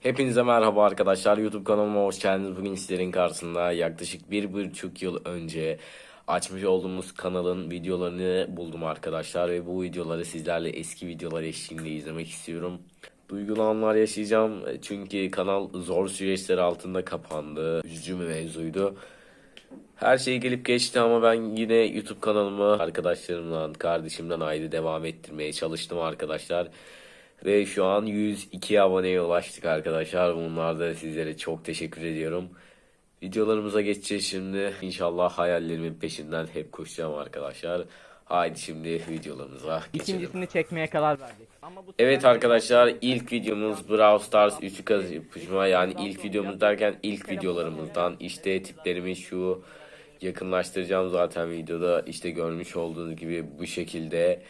Hepinize merhaba arkadaşlar. YouTube kanalıma hoş geldiniz. Bugün sizlerin karşısında yaklaşık bir buçuk yıl önce açmış olduğumuz kanalın videolarını buldum arkadaşlar. Ve bu videoları sizlerle eski videolar eşliğinde izlemek istiyorum. Duygulu anlar yaşayacağım. Çünkü kanal zor süreçler altında kapandı. Üzücü bir mevzuydu. Her şey gelip geçti ama ben yine YouTube kanalımı arkadaşlarımdan, kardeşimden ayrı devam ettirmeye çalıştım arkadaşlar. Ve şu an 102 aboneye ulaştık arkadaşlar. Bunlar da sizlere çok teşekkür ediyorum. Videolarımıza geçeceğiz şimdi. İnşallah hayallerimin peşinden hep koşacağım arkadaşlar. Haydi şimdi videolarımıza geçelim. İkincisini çekmeye karar verdik. Ama bu Evet arkadaşlar ilk videomuz Brawl Stars 3'ü kapışma yani ilk videomuz derken ilk videolarımızdan işte tiplerimi şu yakınlaştıracağım zaten videoda işte görmüş olduğunuz gibi bu şekilde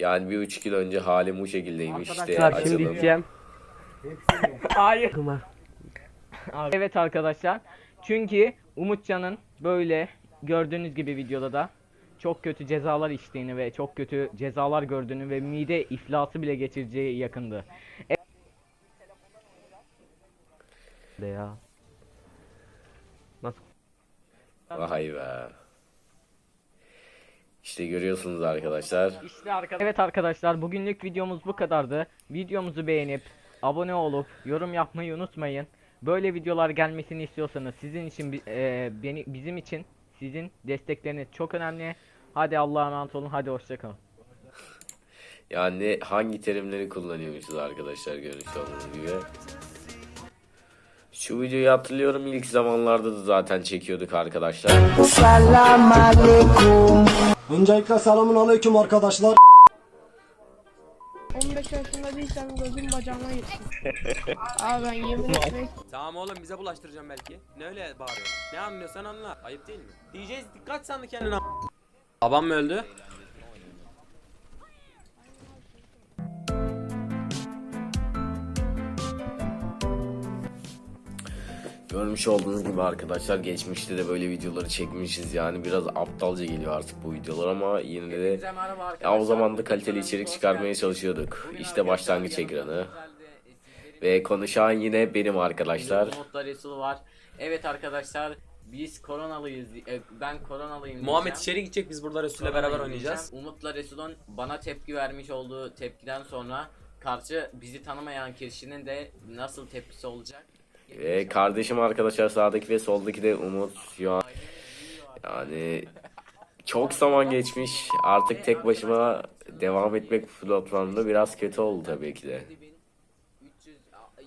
yani bir üç yıl önce halim bu şekildeymiş işte Arkadaşlar şimdi açalım. diyeceğim. Hayır. Evet arkadaşlar. Çünkü Umutcan'ın böyle gördüğünüz gibi videoda da çok kötü cezalar içtiğini ve çok kötü cezalar gördüğünü ve mide iflası bile geçireceği yakındı. E- ya. Nasıl? Vay be. İşte görüyorsunuz arkadaşlar. İşte arkadaşlar. Evet arkadaşlar bugünlük videomuz bu kadardı. Videomuzu beğenip abone olup yorum yapmayı unutmayın. Böyle videolar gelmesini istiyorsanız sizin için e, beni bizim için sizin destekleriniz çok önemli. Hadi Allah'a emanet olun. Hadi hoşçakalın. Yani hangi terimleri kullanıyormuşuz arkadaşlar görmüş olduğunuz gibi. Şu videoyu hatırlıyorum ilk zamanlarda da zaten çekiyorduk arkadaşlar. Öncelikle selamun aleyküm arkadaşlar. 15 yaşında değilsem gözüm bacağıma gitsin. Abi ben yemin etmek Tamam oğlum bize bulaştıracağım belki. Ne öyle bağırıyorsun? Ne anlıyorsan anla. Ayıp değil mi? Diyeceğiz dikkat sandı kendine. Babam mı öldü? Görmüş olduğunuz gibi arkadaşlar geçmişte de böyle videoları çekmişiz yani biraz aptalca geliyor artık bu videolar ama yine de ya o zaman da kaliteli içerik çıkarmaya çalışıyorduk. İşte başlangıç ekranı ve konuşan yine benim arkadaşlar. Umutlar Resul var. Evet arkadaşlar biz koronalıyız. e, Ben koronalıyım. Muhammed diyeceğim. içeri gidecek biz burada Resul'le beraber oynayacağız. diyeceğim. Umut'la Resul'un bana tepki vermiş olduğu tepkiden sonra karşı bizi tanımayan kişinin de nasıl tepkisi olacak? Ve kardeşim arkadaşlar sağdaki ve soldaki de Umut şu an yani çok zaman geçmiş artık tek başıma devam etmek bu platformda biraz kötü oldu tabii ki de.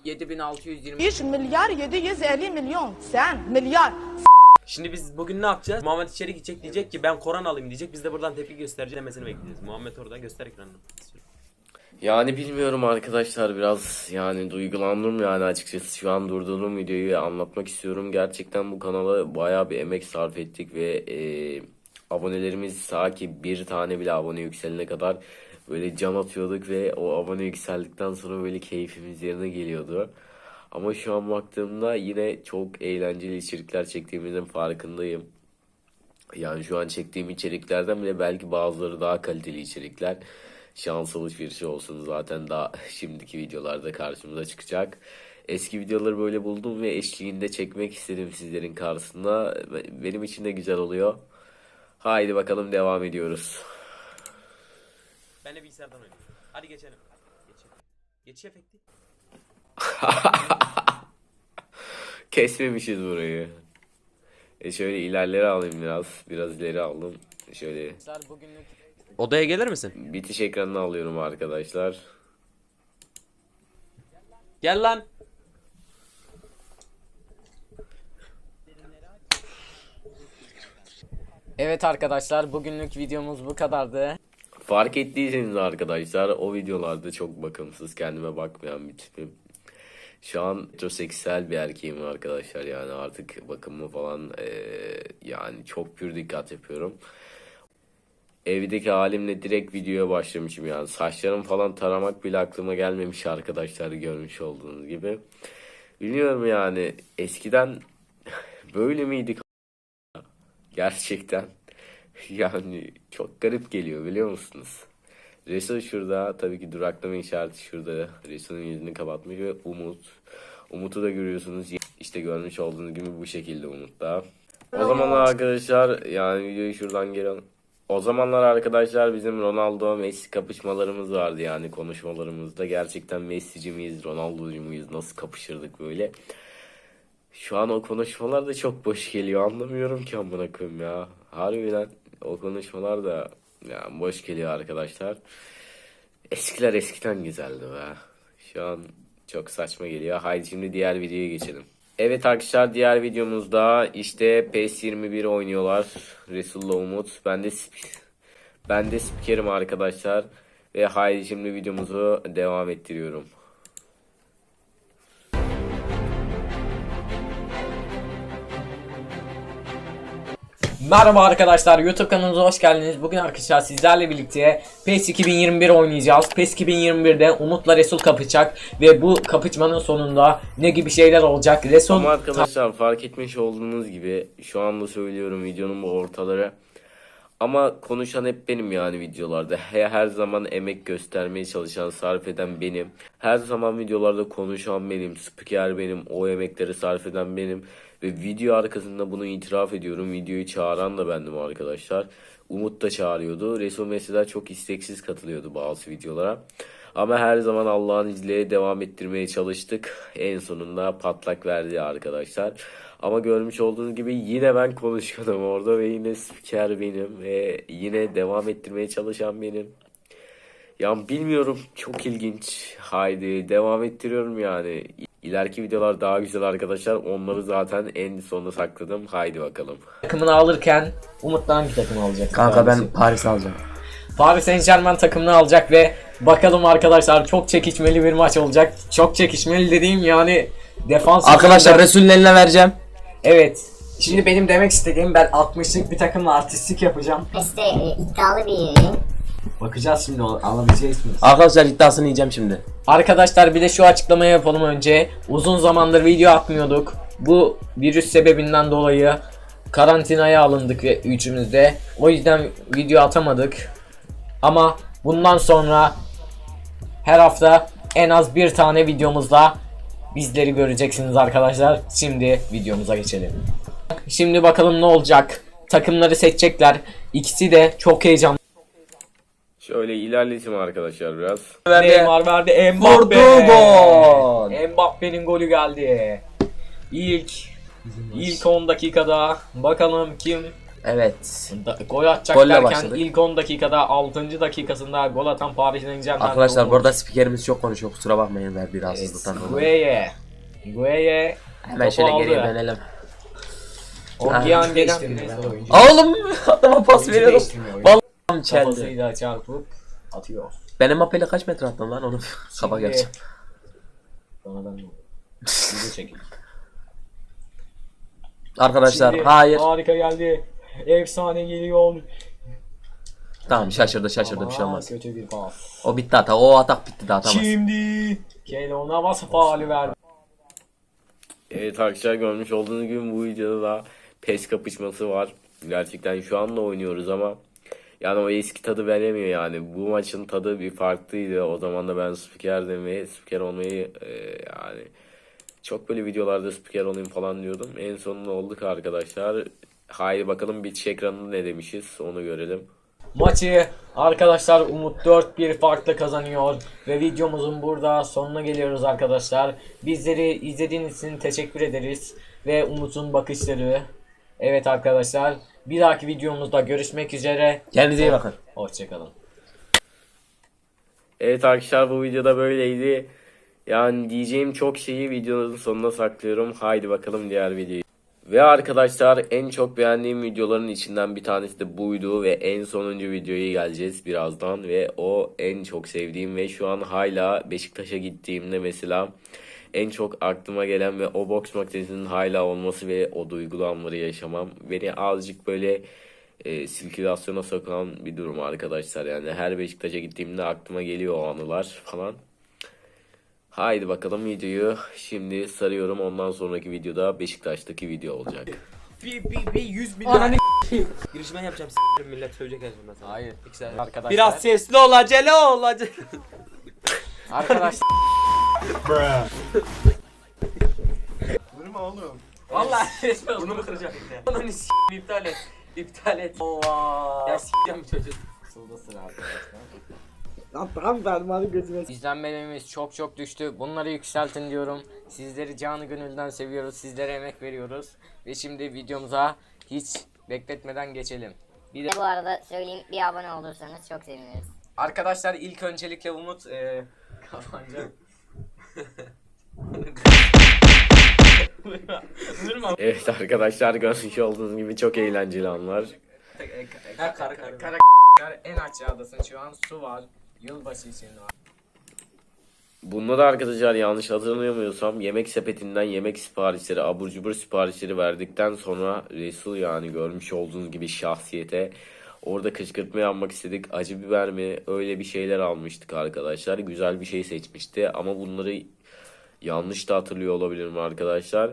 7620 100 milyar 750 milyon sen milyar Şimdi biz bugün ne yapacağız? Muhammed içeri gidecek diyecek ki ben koronalıyım diyecek. Biz de buradan tepki göstereceğiz demesini bekleyeceğiz. Muhammed orada göster ekranını. Yani bilmiyorum arkadaşlar biraz yani duygulandım yani açıkçası şu an durdurduğum videoyu anlatmak istiyorum. Gerçekten bu kanala bayağı bir emek sarf ettik ve e, abonelerimiz sanki bir tane bile abone yükselene kadar böyle can atıyorduk ve o abone yükseldikten sonra böyle keyfimiz yerine geliyordu. Ama şu an baktığımda yine çok eğlenceli içerikler çektiğimizin farkındayım. Yani şu an çektiğim içeriklerden bile belki bazıları daha kaliteli içerikler. Şans alışverişi olsun zaten daha şimdiki videolarda karşımıza çıkacak. Eski videoları böyle buldum ve eşliğinde çekmek istedim sizlerin karşısında. Benim için de güzel oluyor. Haydi bakalım devam ediyoruz. Ben de bilgisayardan oynuyorum. Hadi geçelim. Geçelim. Geçiş efekti. Kesmemişiz burayı. E şöyle ilerleri alayım biraz. Biraz ileri aldım. Şöyle bugünlük Odaya gelir misin? bitiş ekranını alıyorum arkadaşlar. Gel lan. Evet arkadaşlar bugünlük videomuz bu kadardı. Fark ettiyseniz arkadaşlar o videolarda çok bakımsız kendime bakmayan bir tipim. Şu an metroseksüel bir erkeğim arkadaşlar yani artık bakımı falan eee, yani çok pür dikkat yapıyorum. Evdeki halimle direkt videoya başlamışım yani saçlarım falan taramak bile aklıma gelmemiş arkadaşlar görmüş olduğunuz gibi. Bilmiyorum yani eskiden böyle miydik gerçekten yani çok garip geliyor biliyor musunuz? Resul şurada tabii ki duraklama işareti şurada. Resul'ün yüzünü kapatmış ve Umut. Umut'u da görüyorsunuz. İşte görmüş olduğunuz gibi bu şekilde Umut da. O zamanlar arkadaşlar yani videoyu şuradan geri alın. O zamanlar arkadaşlar bizim Ronaldo Messi kapışmalarımız vardı yani konuşmalarımızda. Gerçekten Messi'ci miyiz, Ronaldo'cu muyuz, nasıl kapışırdık böyle. Şu an o konuşmalar da çok boş geliyor. Anlamıyorum ki amına koyayım ya. Harbiden o konuşmalar da yani boş geliyor arkadaşlar. Eskiler eskiden güzeldi be. Şu an çok saçma geliyor. Haydi şimdi diğer videoya geçelim. Evet arkadaşlar diğer videomuzda işte PES 21 oynuyorlar. Resul'la Umut. Ben de ben de spikerim arkadaşlar. Ve haydi şimdi videomuzu devam ettiriyorum. Merhaba arkadaşlar YouTube kanalımıza hoş geldiniz. Bugün arkadaşlar sizlerle birlikte PES 2021 oynayacağız. PES 2021'de Umut'la Resul kapışacak ve bu kapışmanın sonunda ne gibi şeyler olacak? Resul Ama arkadaşlar fark etmiş olduğunuz gibi şu anda söylüyorum videonun bu ortaları. Ama konuşan hep benim yani videolarda. He, her zaman emek göstermeye çalışan, sarf eden benim. Her zaman videolarda konuşan benim, spiker benim, o emekleri sarf eden benim. Ve video arkasında bunu itiraf ediyorum. Videoyu çağıran da bendim arkadaşlar. Umut da çağırıyordu. Resul mesela çok isteksiz katılıyordu bazı videolara. Ama her zaman Allah'ın izniyle devam ettirmeye çalıştık. En sonunda patlak verdi arkadaşlar. Ama görmüş olduğunuz gibi yine ben konuşuyordum orada ve yine spiker benim ve yine devam ettirmeye çalışan benim. Ya bilmiyorum çok ilginç. Haydi devam ettiriyorum yani. İleriki videolar daha güzel arkadaşlar. Onları zaten en sona sakladım. Haydi bakalım. takımını alırken Umut'la hangi takımı alacak? Kanka ben Paris alacağım. Paris Saint Germain takımını alacak ve bakalım arkadaşlar çok çekişmeli bir maç olacak. Çok çekişmeli dediğim yani defans Arkadaşlar Resul'ün eline vereceğim. Evet. Şimdi benim demek istediğim ben 60'lık bir takımla artistlik yapacağım. İşte e, iddialı bir yayın. Bakacağız şimdi al- alabileceğiz miyiz? Arkadaşlar iddiasını yiyeceğim şimdi. Arkadaşlar bir de şu açıklamayı yapalım önce. Uzun zamandır video atmıyorduk. Bu virüs sebebinden dolayı karantinaya alındık ve üçümüz de. O yüzden video atamadık. Ama bundan sonra her hafta en az bir tane videomuzla bizleri göreceksiniz arkadaşlar. Şimdi videomuza geçelim. Şimdi bakalım ne olacak. Takımları seçecekler. İkisi de çok heyecanlı. Şöyle ilerletim arkadaşlar biraz. Neymar verdi Mbappe. Gol. Mbappe'nin golü geldi. İlk ilk 10 dakikada bakalım kim Evet. da, gol atacak Golle derken başladık. ilk 10 dakikada 6. dakikasında gol atan Paris Saint-Germain. Arkadaşlar burada spikerimiz çok konuşuyor kusura bakmayın ver bir rahatsızlıktan dolayı. Gueye. Gueye. Hemen şöyle geriye dönelim. Ogian gelen Oğlum adama pas veriyorum. Vallahi çeldi. Kafasıyla çarpıp atıyor. Benim Mbappé'yle kaç metre attın lan onu kaba Şimdi- gerçi. Bana ben Video çekin. Arkadaşlar Şimdi hayır. Harika geldi. Efsane geliyor. Tamam şaşırdı şaşırdı bir şey Ama olmaz. Kötü bir pas. O bitti hata. O atak bitti daha atamaz. Şimdi Kane ona bas faali verdi. Evet arkadaşlar görmüş olduğunuz gibi bu videoda da PES kapışması var. Gerçekten şu anda oynuyoruz ama yani o eski tadı veremiyor yani. Bu maçın tadı bir farklıydı. O zaman da ben spikerdim ve spiker olmayı e, yani çok böyle videolarda spiker olayım falan diyordum. En sonunda olduk arkadaşlar. Haydi bakalım bir ekranında ne demişiz onu görelim. Maçı arkadaşlar Umut 4-1 farklı kazanıyor ve videomuzun burada sonuna geliyoruz arkadaşlar. Bizleri izlediğiniz için teşekkür ederiz ve Umut'un bakışları. Evet arkadaşlar bir dahaki videomuzda görüşmek üzere. Kendinize iyi bakın. Hoşçakalın. Evet arkadaşlar bu videoda böyleydi. Yani diyeceğim çok şeyi videonun sonuna saklıyorum. Haydi bakalım diğer videoyu. Ve arkadaşlar en çok beğendiğim videoların içinden bir tanesi de buydu ve en sonuncu videoya geleceğiz birazdan ve o en çok sevdiğim ve şu an hala Beşiktaş'a gittiğimde mesela en çok aklıma gelen ve o box makinesinin hala olması ve o duygulanmaları yaşamam beni azıcık böyle e, sirkülasyona sokan bir durum arkadaşlar. Yani her Beşiktaş'a gittiğimde aklıma geliyor o anılar falan. Haydi bakalım videoyu şimdi sarıyorum. Ondan sonraki videoda Beşiktaş'taki video olacak. Bir, bir, bir 100 milyon girişmen yapacağım s**erim millet en sonunda sana. Hayır. Arkadaşlar. Biraz sesli ol acele ol acele. Arkadaşlar. Vurma oğlum. Vallahi resmen bunu mu kıracak yine? Onun s*** iptal et. İptal et. Oha. Ya bu çocuğu. Solda sıra arkadaşlar. Lan tamam fermanı götüne İzlenmelerimiz çok çok düştü. Bunları yükseltin diyorum. Sizleri canı gönülden seviyoruz. Sizlere emek veriyoruz. Ve şimdi videomuza hiç bekletmeden geçelim. Bir de Bu arada söyleyeyim bir abone olursanız çok seviniriz. arkadaşlar ilk öncelikle Umut e, kapanacak. Durma. Evet arkadaşlar görmüş olduğunuz gibi çok eğlenceli anlar. Ha karı karı. Kara en aşağıdasın şu an su var. Yılbaşı için. Bunda da arkadaşlar yanlış hatırlamıyorsam yemek sepetinden yemek siparişleri, abur cubur siparişleri verdikten sonra Resul yani görmüş olduğunuz gibi şahsiyete orada kışkırtma yapmak istedik. Acı biber mi öyle bir şeyler almıştık arkadaşlar. Güzel bir şey seçmişti ama bunları yanlış da hatırlıyor olabilirim arkadaşlar.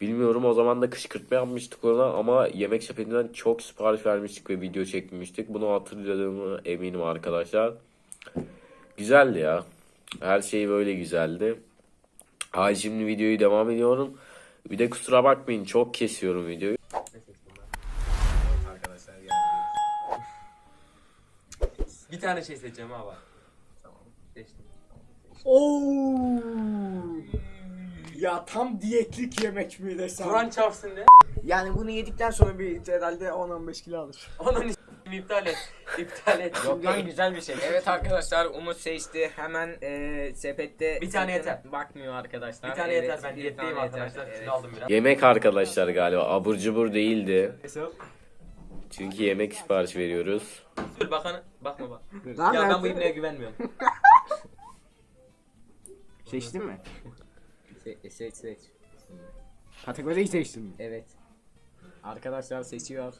Bilmiyorum o zaman da kışkırtma yapmıştık ona ama yemek sepetinden çok sipariş vermiştik ve video çekmiştik. Bunu hatırladığımı eminim arkadaşlar. Güzeldi ya. Her şey böyle güzeldi. Hacimli videoyu devam ediyorum. Bir de kusura bakmayın çok kesiyorum videoyu. Bir tane şey seçeceğim abi. Tamam. Ya tam diyetlik yemek mi desem? Kur'an çarpsın ne? Yani bunu yedikten sonra bir herhalde 10-15 kilo alır. 10-15 bunu iptal et. İptal et. Yok lan güzel bir şey. Evet arkadaşlar Umut seçti. Hemen e, sepette Bir tane sepete yeter. Bakmıyor arkadaşlar. Bir tane Evet, yeter ben bir arkadaşlar. Evet. Aldım biraz. Yemek arkadaşlar galiba abur cubur değildi. Çünkü yemek sipariş veriyoruz. Dur bakana bakma bak. Lan Ya ben bu ibneye güvenmiyorum. Seçtin mi? Se- seç seç. Kategoriyi seçtin mi? Evet. Arkadaşlar seçiyor.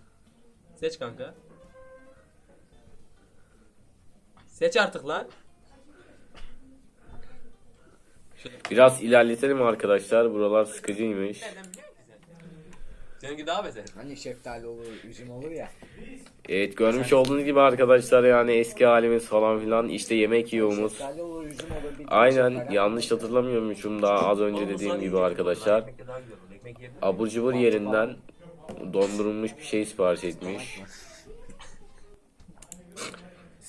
Seç kanka. Seç artık lan. Biraz ilerletelim arkadaşlar. Buralar sıkıcıymış. Nereden biliyor musun sen? Seninki daha beter. Hani şeftali olur, üzüm olur ya. Evet görmüş olduğunuz gibi arkadaşlar yani eski halimiz falan filan işte yemek yiyoruz. Şeftali olur, üzüm olur. bir Aynen şeftali- yanlış hatırlamıyormuşum daha az önce dediğim gibi arkadaşlar. Ekmekle daha güzel olur. Ekmek yiyebilir Abur cubur yerinden dondurulmuş bir şey sipariş etmiş.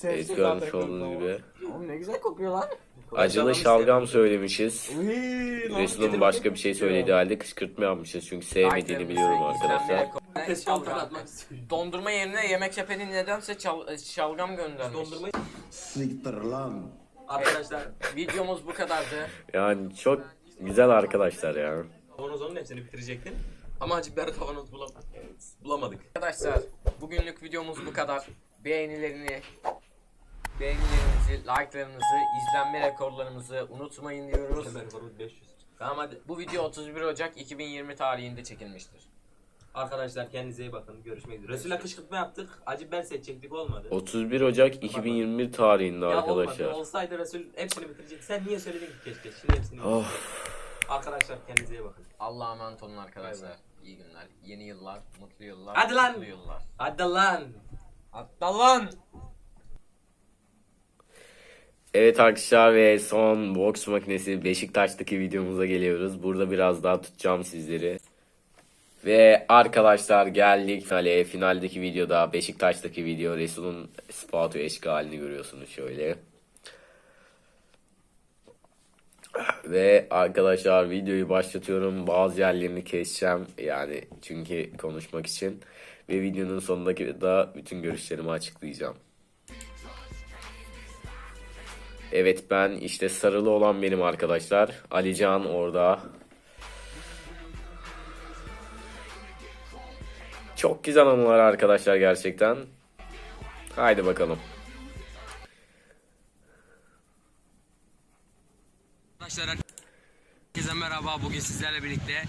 Evet Seçtim görmüş zaten olduğunuz kokuyor. gibi. Oğlum ne güzel kokuyor lan. Acılı şalgam söylemişiz. Lan. Resul'un başka bir şey söylediği halde kışkırtma yapmışız çünkü sevmediğini biliyorum arkadaşlar. Şalgam atmak. Dondurma yerine yemek sepeti nedense çal- şalgam göndermiş. Dondurmayı Siktir lan. arkadaşlar Videomuz bu kadardı. Yani çok güzel arkadaşlar ya. kavanozun hepsini bitirecektin. Ama acı biber kavanoz bulamadık. Bulamadık. Arkadaşlar bugünlük videomuz bu kadar. Beğenilerini, beğenilerinizi, like'larınızı, izlenme rekorlarımızı unutmayın diyoruz. Ömer Barut 500. Tamam hadi. Bu video 31 Ocak 2020 tarihinde çekilmiştir. Arkadaşlar kendinize iyi bakın. Görüşmek üzere. Resul'e kışkırtma yaptık. Acı biber seçecektik olmadı. 31 Ocak 2021 tarihinde ya olmadı. arkadaşlar. Olsaydı Resul hepsini bitirecek. Sen niye söyledin ki keşke? Şimdi hepsini Of. Arkadaşlar kendinize iyi bakın. Allah'a emanet olun arkadaşlar. İyi günler, yeni yıllar, mutlu yıllar. Hadi lan! Mutlu yıllar. Hadi lan. Hatta lan! Evet arkadaşlar ve son boks makinesi Beşiktaş'taki videomuza geliyoruz. Burada biraz daha tutacağım sizleri. Ve arkadaşlar geldik finale. Finaldeki videoda Beşiktaş'taki video Resul'un spatu eşkalini görüyorsunuz şöyle. Ve arkadaşlar videoyu başlatıyorum. Bazı yerlerini keseceğim. Yani çünkü konuşmak için. Ve videonun sonundaki da bütün görüşlerimi açıklayacağım. Evet ben işte sarılı olan benim arkadaşlar. Alican orada. Çok güzel anılar arkadaşlar gerçekten. Haydi bakalım. Arkadaşlar herkese merhaba. Bugün sizlerle birlikte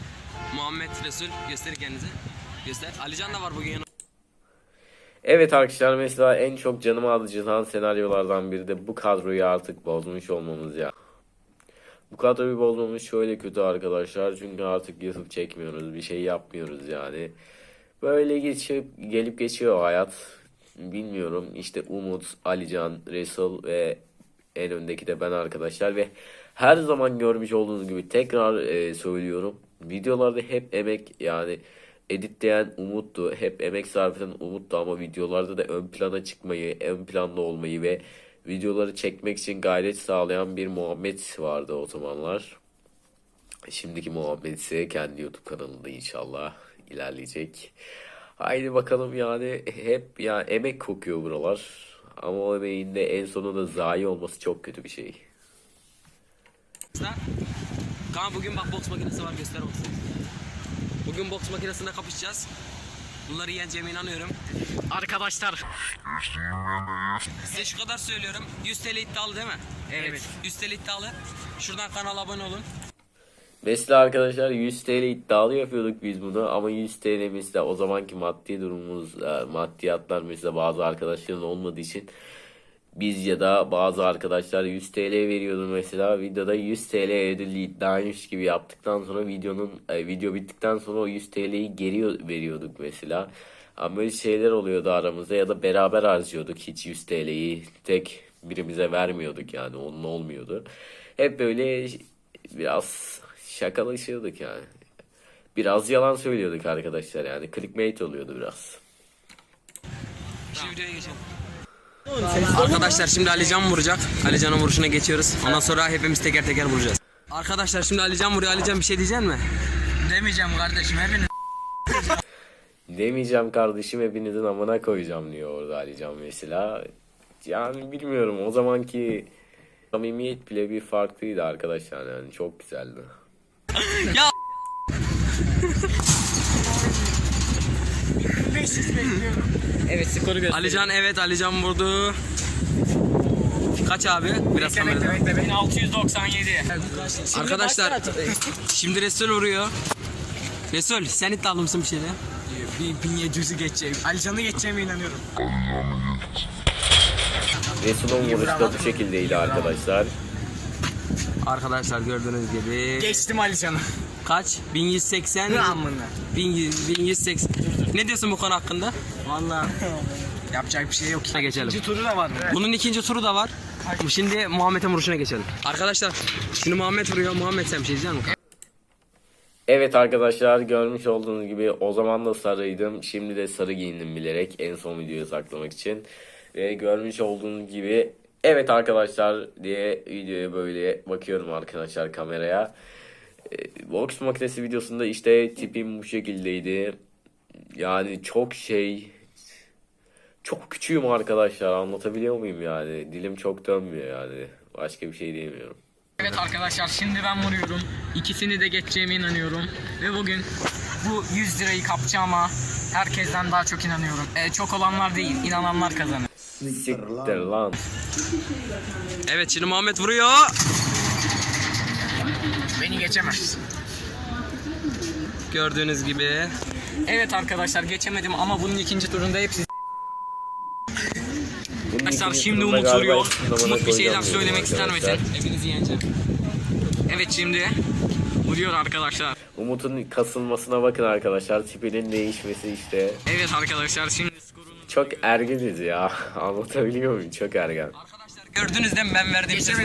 Muhammed Resul göster kendinizi. Göster. Alican da var bugün yanımda. Evet arkadaşlar mesela en çok canımı acıtan senaryolardan biri de bu kadroyu artık bozmuş olmamız ya. Bu kadroyu bozmamız şöyle kötü arkadaşlar çünkü artık YouTube çekmiyoruz bir şey yapmıyoruz yani. Böyle geçip gelip geçiyor hayat. Bilmiyorum işte Umut, Alican, Resul ve en öndeki de ben arkadaşlar ve her zaman görmüş olduğunuz gibi tekrar e, söylüyorum. videolarda hep emek yani editleyen Umut'tu. Hep emek sarf eden Umut'tu ama videolarda da ön plana çıkmayı, ön planda olmayı ve videoları çekmek için gayret sağlayan bir Muhammed vardı o zamanlar. Şimdiki Muhammed ise kendi YouTube kanalında inşallah ilerleyecek. Haydi bakalım yani hep ya emek kokuyor buralar. Ama o emeğin de en sonunda zayi olması çok kötü bir şey. Kaan bugün bak boks makinesi var göster boxu. Bugün boks makinesinde kapışacağız. Bunları yeneceğime inanıyorum. Arkadaşlar. Size şu kadar söylüyorum. 100 TL iddialı değil mi? Evet. 100 TL iddialı. Şuradan kanala abone olun. Mesela arkadaşlar 100 TL iddialı yapıyorduk biz bunu ama 100 TL mesela o zamanki maddi durumumuz, e, maddiyatlar mesela bazı arkadaşların olmadığı için biz ya da bazı arkadaşlar 100 TL veriyordu mesela videoda 100 TL ödüllü iddiaymış gibi yaptıktan sonra videonun e, video bittikten sonra o 100 TL'yi geri veriyorduk mesela. Ama böyle şeyler oluyordu aramızda ya da beraber harcıyorduk hiç 100 TL'yi tek birimize vermiyorduk yani onun olmuyordu. Hep böyle biraz şakalaşıyorduk yani. Biraz yalan söylüyorduk arkadaşlar yani clickbait oluyordu biraz. Geçelim. Arkadaşlar şimdi Alican vuracak. Alican'ın vuruşuna geçiyoruz. Ondan sonra hepimiz teker teker vuracağız. Arkadaşlar şimdi Alican vuruyor. Alican bir şey diyecek mi? Demeyeceğim kardeşim hepiniz. Demeyeceğim kardeşim hepinizin amına koyacağım diyor orada Alican mesela. Yani bilmiyorum o zamanki samimiyet bile bir farklıydı arkadaşlar yani çok güzeldi. Evet skoru göster. Alican evet Alican vurdu. Kaç abi? Biraz kamerada. 1697. Arkadaşlar şimdi Resul vuruyor. Resul sen iddialı mısın bir şeyde? 1700'ü geçeceğim. Alican'ı geçeceğime inanıyorum. Resul'un vuruşu da bu şekildeydi arkadaşlar. Arkadaşlar gördüğünüz gibi Geçtim Alican'ı. Kaç? 1180 Ne amına? 1100 1180 Ne diyorsun bu konu hakkında? Valla. Yapacak bir şey yok. Geçelim. İkinci turu da var. Bunun ikinci turu da var. Şimdi Muhammed'in vuruşuna geçelim. Arkadaşlar şimdi Muhammed vuruyor. Muhammed sen bir şey diyecek misin? Evet arkadaşlar görmüş olduğunuz gibi o zaman da sarıydım. Şimdi de sarı giyindim bilerek en son videoyu saklamak için. Ve görmüş olduğunuz gibi evet arkadaşlar diye videoya böyle bakıyorum arkadaşlar kameraya. Box makinesi videosunda işte tipim bu şekildeydi. Yani çok şey çok küçüğüm arkadaşlar anlatabiliyor muyum yani dilim çok dönmüyor yani başka bir şey diyemiyorum. Evet arkadaşlar şimdi ben vuruyorum. İkisini de geçeceğime inanıyorum. Ve bugün bu 100 lirayı kapacağıma herkesten daha çok inanıyorum. Ee, çok olanlar değil, inananlar kazanır. Siktir lan. Evet şimdi Muhammed vuruyor. Beni geçemez. Gördüğünüz gibi. Evet arkadaşlar geçemedim ama bunun ikinci turunda hepsi Arkadaşlar şimdi Umut galiba vuruyor. hiçbir zamana Umut bir şeyler söylemek ister misin? Hepinizi yeneceğim. Evet şimdi vuruyor arkadaşlar. Umut'un kasılmasına bakın arkadaşlar. Tipinin değişmesi işte. Evet arkadaşlar şimdi skorunu Çok ergeniz ya. Anlatabiliyor muyum? Çok ergen. Arkadaşlar gördünüz değil mi ben verdiğim Can'ı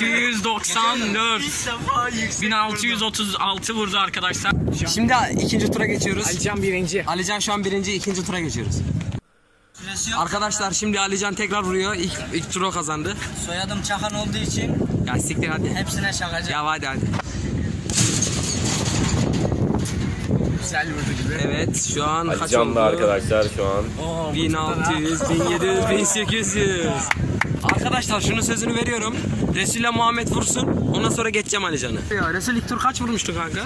1694. 1636 vurdu arkadaşlar. Şimdi ikinci tura geçiyoruz. Alican birinci. Alican şu an birinci, ikinci tura geçiyoruz. Arkadaşlar şimdi Alican tekrar vuruyor. İlk, ilk turu o kazandı. Soyadım Çakan olduğu için Ya siktir hadi. hepsine şakacı. Ya hadi hadi. Güzel vurdu gibi. Evet şu an kaç Can oldu? da arkadaşlar şu an. Oo, 1600, 1700, 1800. Arkadaşlar şunun sözünü veriyorum. Resul ile Muhammed vursun. Ondan sonra geçeceğim Alican'ı. Ya Resul ilk tur kaç vurmuştu kanka?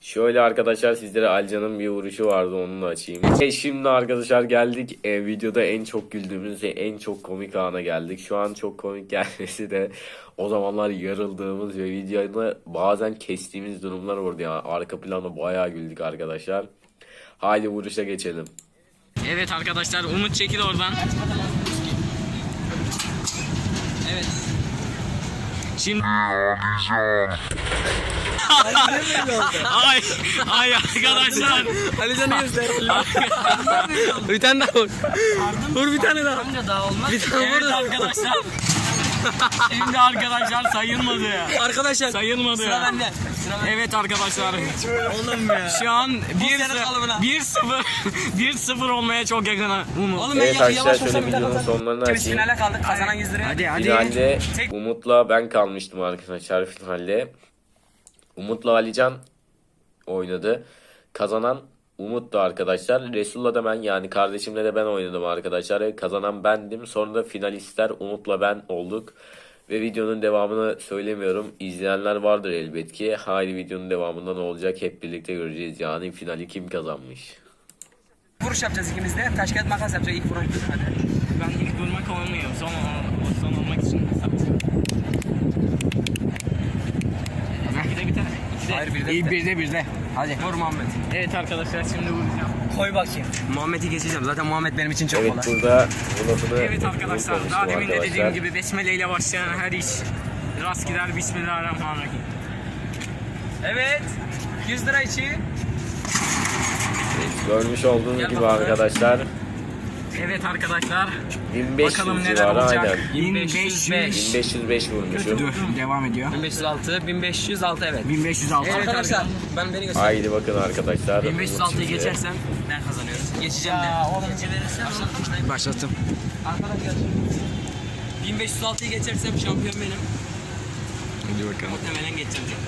Şöyle arkadaşlar sizlere Alcan'ın bir vuruşu vardı onu da açayım. E şimdi arkadaşlar geldik e, videoda en çok güldüğümüz ve en çok komik ana geldik. Şu an çok komik gelmesi de o zamanlar yarıldığımız ve videoda bazen kestiğimiz durumlar oldu ya. Arka planda bayağı güldük arkadaşlar. Haydi vuruşa geçelim. Evet arkadaşlar Umut çekil oradan. Şimdi ay ay arkadaşlar. Alican'ı göster. bir tane daha vur. Vur bir tane daha. daha olmaz. Bir tane vur. Evet arkadaşlar. Şimdi arkadaşlar sayılmadı. Arkadaşlar Sayılmadı. sıra bende. Sıra bende. Evet arkadaşlar. Oğlum ya. Şu an 1 sene kalıbına. 1-0 1-0 olmaya çok yakın. Umut. Oğlum ben Evet ya- arkadaşlar yavaş şöyle videonun sonlarına açayım. finale kaldık. Kazanan 100 lira. Hadi hadi. Finalde Tek- Umut'la ben kalmıştım arkadaşlar finalde. Umut'la Alican oynadı. Kazanan Umut'tu arkadaşlar. Resul'la da ben yani kardeşimle de ben oynadım arkadaşlar. Kazanan bendim. Sonra da finalistler Umut'la ben olduk. Ve videonun devamını söylemiyorum. İzleyenler vardır elbet ki. Haydi videonun devamında ne olacak hep birlikte göreceğiz. Yani finali kim kazanmış. Vuruş yapacağız ikimiz de. Taş kağıt makas yapacağız ilk vuruş. Hadi. Ben ilk durmak olmuyor. Son, son olmak için. Belki de biter. İkide. Hayır, birde İyi, biter. birde birde. Hadi. Vur Muhammed. Evet arkadaşlar şimdi vuracağım. Koy bakayım. Muhammed'i geçeceğim. Zaten Muhammed benim için çok Evet kolay. burada bu lafını Evet arkadaşlar daha demin de dediğim arkadaşlar. gibi besmele ile başlayan her iş rast gider bismillahirrahmanirrahim. Evet. 100 lira içi. Görmüş olduğunuz Gel gibi bakalım. arkadaşlar Evet arkadaşlar 1500 bakalım neler civarı olacak. aynen. 1505 1505 vurmuşum. Dur devam ediyor. 1506, 1506 evet. 1506 Arkadaşlar ben beni göster. Haydi bakın arkadaşlar. 1506'yı Umut şimdi. geçersem ben kazanıyorum. Geçeceğim de. Başlattım. Başlattım. Arkadaşlar 1506'yı geçersem şampiyon benim. Hadi bakalım. Muhtemelen geçeceğim.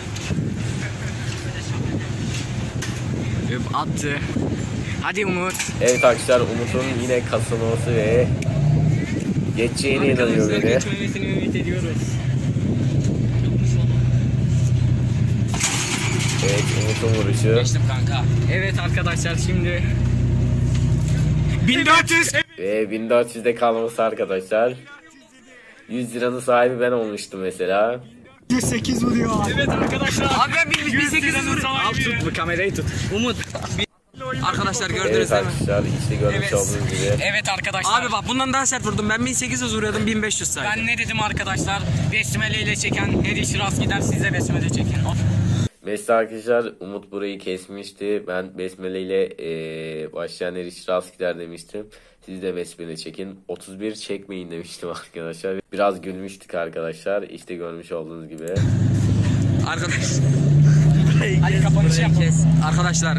Öp attı. Hadi Umut. Evet arkadaşlar Umut'un yine kasılması ve geçeceğine inanıyor Arkadaşlar beni. geçmemesini ümit ediyoruz. Evet Umut'un vuruşu. Geçtim kanka. Evet arkadaşlar şimdi 1400 Ve 1400'de kalması arkadaşlar. 100 liranın sahibi ben olmuştum mesela. 108 vuruyor. Evet arkadaşlar. Abi ben 1800 vuruyorum. Al tut bu kamerayı tut. Umut. Arkadaşlar gördünüz Evet değil mi? arkadaşlar işte görmüş Evet. olduğunuz gibi. Evet arkadaşlar. Abi bak bundan daha sert vurdum. Ben 1800 vuruyordum 1500 saydım. Ben ne dedim arkadaşlar? Besmele ile çeken her iş rast gider siz de besmele çekin. Mesela arkadaşlar Umut burayı kesmişti. Ben Besmele ile eee başlayan her iş rast gider demiştim. Siz de Besmele çekin. 31 çekmeyin demiştim arkadaşlar. Biraz gülmüştük arkadaşlar. İşte görmüş olduğunuz gibi. Arkadaş. Hadi kapanışı. Kes. Arkadaşlar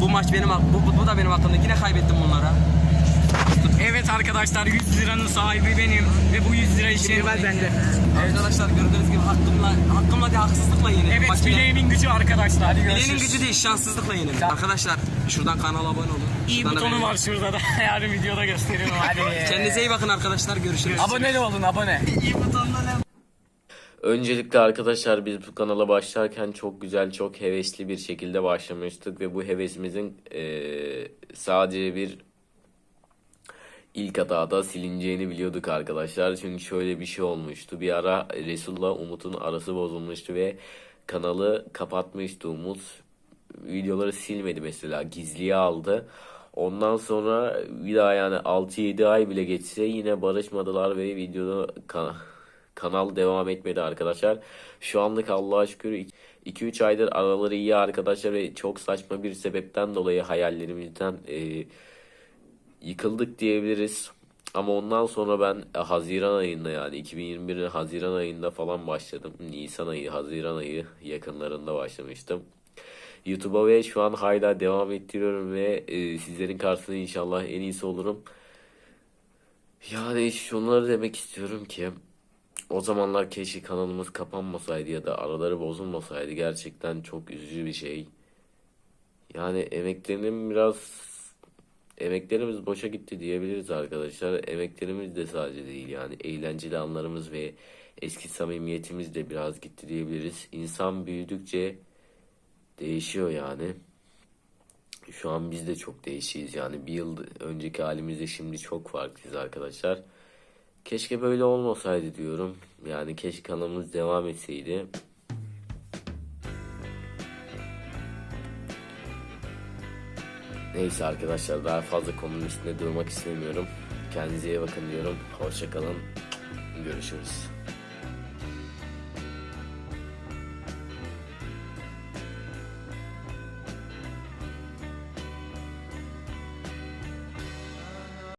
bu maç benim bu, bu, bu da benim hakkımda. Yine kaybettim bunlara. Evet arkadaşlar 100 liranın sahibi benim ve bu 100 lira için bende. Arkadaşlar gördüğünüz gibi hakkımla hakkımla değil haksızlıkla yenildim. Evet bileğimin gücü arkadaşlar. Hadi Bileğinin gücü değil şanssızlıkla yenildim. Arkadaşlar şuradan kanala abone olun. İyi Şuradan da butonu var şurada da. Yarın videoda gösteririm. Hadi. Kendinize iyi bakın arkadaşlar. Görüşürüz. Abone olun abone. Öncelikle arkadaşlar biz bu kanala başlarken çok güzel, çok hevesli bir şekilde başlamıştık ve bu hevesimizin eee, sadece bir ilk hatada silineceğini biliyorduk arkadaşlar. Çünkü şöyle bir şey olmuştu. Bir ara Resul'la Umut'un arası bozulmuştu ve kanalı kapatmıştı Umut. Videoları silmedi mesela, gizliye aldı. Ondan sonra bir daha yani 6-7 ay bile geçse yine barışmadılar ve videoda kan- kanal devam etmedi arkadaşlar. Şu anlık Allah'a şükür 2-3 aydır araları iyi arkadaşlar ve çok saçma bir sebepten dolayı hayallerimizden e, yıkıldık diyebiliriz. Ama ondan sonra ben e, Haziran ayında yani 2021'in Haziran ayında falan başladım. Nisan ayı, Haziran ayı yakınlarında başlamıştım. YouTube'a ve şu an hala devam ettiriyorum ve e, sizlerin karşısında inşallah en iyisi olurum. Yani şunları demek istiyorum ki o zamanlar keşke kanalımız kapanmasaydı ya da araları bozulmasaydı gerçekten çok üzücü bir şey. Yani emeklerinin biraz emeklerimiz boşa gitti diyebiliriz arkadaşlar. Emeklerimiz de sadece değil yani eğlenceli anlarımız ve eski samimiyetimiz de biraz gitti diyebiliriz. İnsan büyüdükçe değişiyor yani. Şu an biz de çok değişiyiz yani bir yıl önceki halimizde şimdi çok farklıyız arkadaşlar. Keşke böyle olmasaydı diyorum. Yani keşke kanalımız devam etseydi. Neyse arkadaşlar daha fazla konunun üstünde durmak istemiyorum. Kendinize iyi bakın diyorum. Hoşçakalın. Görüşürüz.